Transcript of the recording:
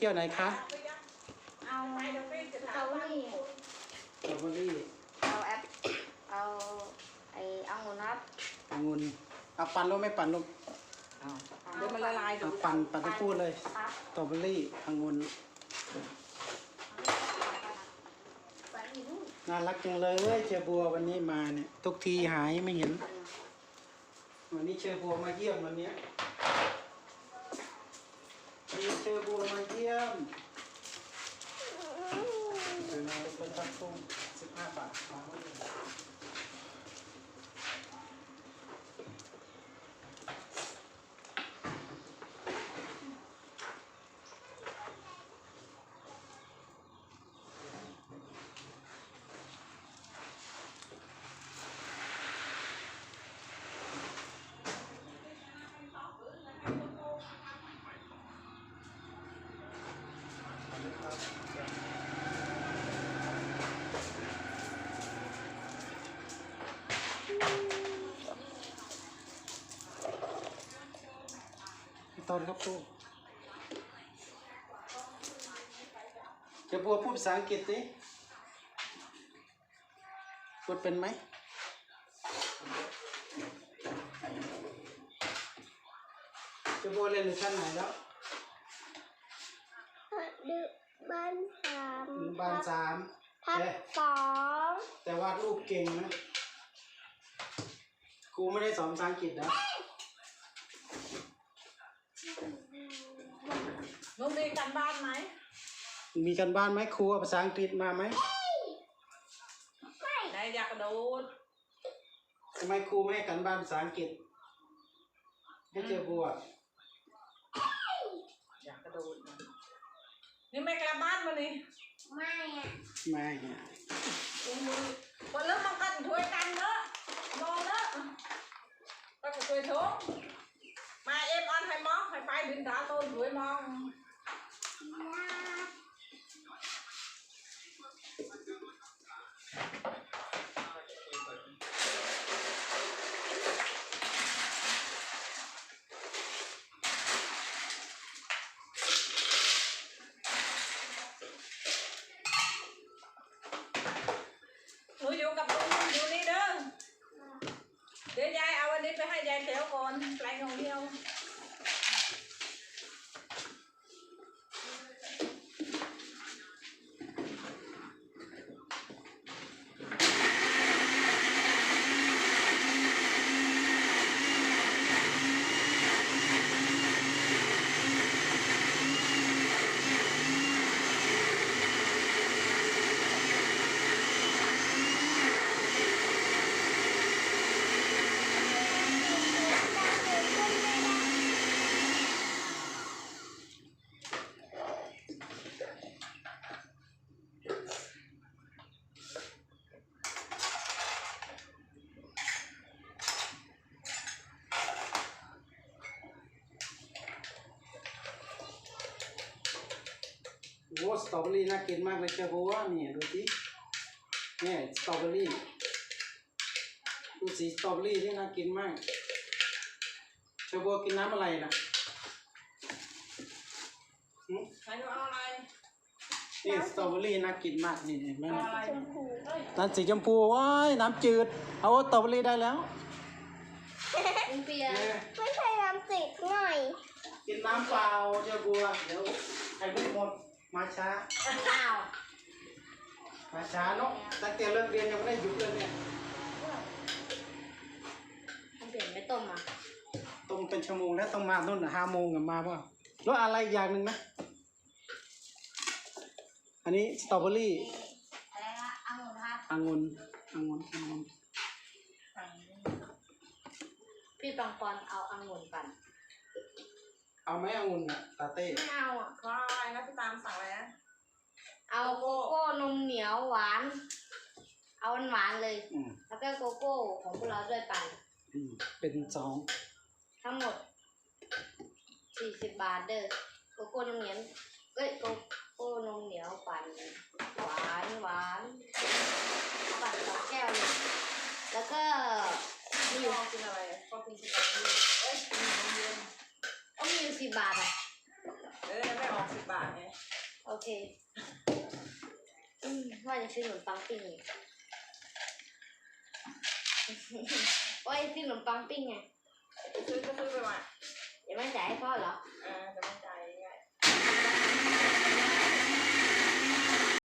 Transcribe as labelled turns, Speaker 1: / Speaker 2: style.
Speaker 1: เที่ยวไหนคะ
Speaker 2: เอาสตรอเบอรี่
Speaker 1: สตรอเบอรี่
Speaker 2: เอาแอปเอาไอ้องุ่นครับ
Speaker 1: องุ่นเอาปั่นลงไม่ปั่นลง
Speaker 3: เดี๋ยวมันละลาย
Speaker 1: เอาปั่นปั่นไปพูดเลย
Speaker 2: ครับ
Speaker 1: สตรอเบอรี่องุ่น
Speaker 2: ไปอีกนู่น
Speaker 1: น่ารักจังเลยเชอบัววันนี้มาเนี่ยทุกทีหายไม่เห็น วันนี้เชอบัวมาเยี่ยมวันเนี้ย วันนี้เชอบัวมาเยี่ยมเดินมาเป็นตักกุ้งสิบห้าบาทวางไว้เลย ต้นครับตู้เชอบัวพูดภาษาอังกฤษสิพูดเป็นไหมเชอบัวเรียนอยู่ชั้นไหนแล้ว
Speaker 4: บ้านสาม
Speaker 1: อนุบาลสาม
Speaker 4: ทับ
Speaker 1: แต่
Speaker 4: สอง
Speaker 1: แต่วาดรูปเก่งนะครูไม่ได้สอนภาษาอังกฤษนะ
Speaker 3: หนูมีกันบ้านไหม
Speaker 1: มีกันบ้านไหมครูเอาภาษาอังกฤษมาไหม
Speaker 3: ไหนอยากกระโดด
Speaker 1: ทำไมครูไม่ให้กันบ้านภาษาอังกฤษให้เจอบัว
Speaker 3: นี่ไม่กลับบ้านมานี่
Speaker 4: ไม่อะ
Speaker 1: ไม่อะ
Speaker 3: คนเริ่มมากันถ้วยกันเนอะนอนเนอะก็จะช่วยทุกมาเอ็มออนให้มองให้ไปบินดาโตนถ้วยมอง หนูอยู่กับลุงอยู่นี่เด้อ เดี๋ ยวยายเอาวันนี้ไปให้ยายเขียวก่อนแปลงของเดียว
Speaker 1: โอ้สตรอเบอรี่น่ากินมากเลยเจอบัวเนี่ยดูสิเนี่ยสตรอเบอรี่ดูสีสตรอเบอรี่นี่น่ากินมากเจอบัวกินน้ำอะไรนะหึ
Speaker 3: ให้หนูเอาอะไร
Speaker 1: นี่สตรอเบอรี่น่ากินมากนี่เห็นไหม
Speaker 3: เอาอะไร
Speaker 4: ชมพู
Speaker 1: น้ำสีชมพูว้ายน้ำจืด เอาสตรอเบอรี่ได้แล้ว
Speaker 2: ลุงเปีย
Speaker 1: เนี่ย
Speaker 4: ไม่ใช่น้ำติดหน่อย
Speaker 1: กินน้ำเปล่าเจ้าบัวเดี๋ยวใครไม่หมด มาช้า
Speaker 2: อ้าว
Speaker 1: มาช้าเนาะตั้งแต่เลิกเรียนยังไม่ได้หยุดเลยเนี่ย
Speaker 2: ลุงเปียไม่ต้มอะ
Speaker 1: ต้มเป็นชั่วโมงแล้วต้องมานู่นน่ะห้าโมงกับมาเปล่าแล้วอะไรอีกอย่างหนึ่งนะ อันนี้สตรอเบอรี่
Speaker 2: อะไรละองุ่นครับ
Speaker 1: องุ่นองุ่นองุ่น
Speaker 2: พี่ปังปอนเอาองุ่นปั่น
Speaker 1: เอาไหมองุ่นอะตาเต้
Speaker 3: ไม่เอาอะขออะไรนะพี่ตามสั่งแล้ว
Speaker 2: เอาโกโก้นมเหนียวหวาน เอาหวานๆเลย
Speaker 1: อืม
Speaker 2: แล้วก็โกโก้ของพวกเราด้วยปั่น
Speaker 1: อืมเป็นสอง
Speaker 2: ทั้งหมดสี่สิบบาทเด้อโกโก้นมเหนียวเอ้ยโกโก้นมเหนียวปั่นหวานหวานปั่นสองแก้วเลยแล้วก็มี
Speaker 3: พี่
Speaker 2: อยู่
Speaker 3: ลองกินอะไรก็กินสตรอเบอรี่เอ้ยมีนมเย็น
Speaker 2: ก็มีอยู่สิ บบาทอะ
Speaker 3: เออไม่ออกสิบบาทไง
Speaker 2: โอเคอืมว่าจะซื้อขนมปังปิ้งไงว่าจะซื้อขนมปังปิ้งไง
Speaker 3: ซื้อก็ซื้อไปว่า
Speaker 2: เดี๋ยวไม่จ่ายให้พ่อเหรอ
Speaker 3: เออ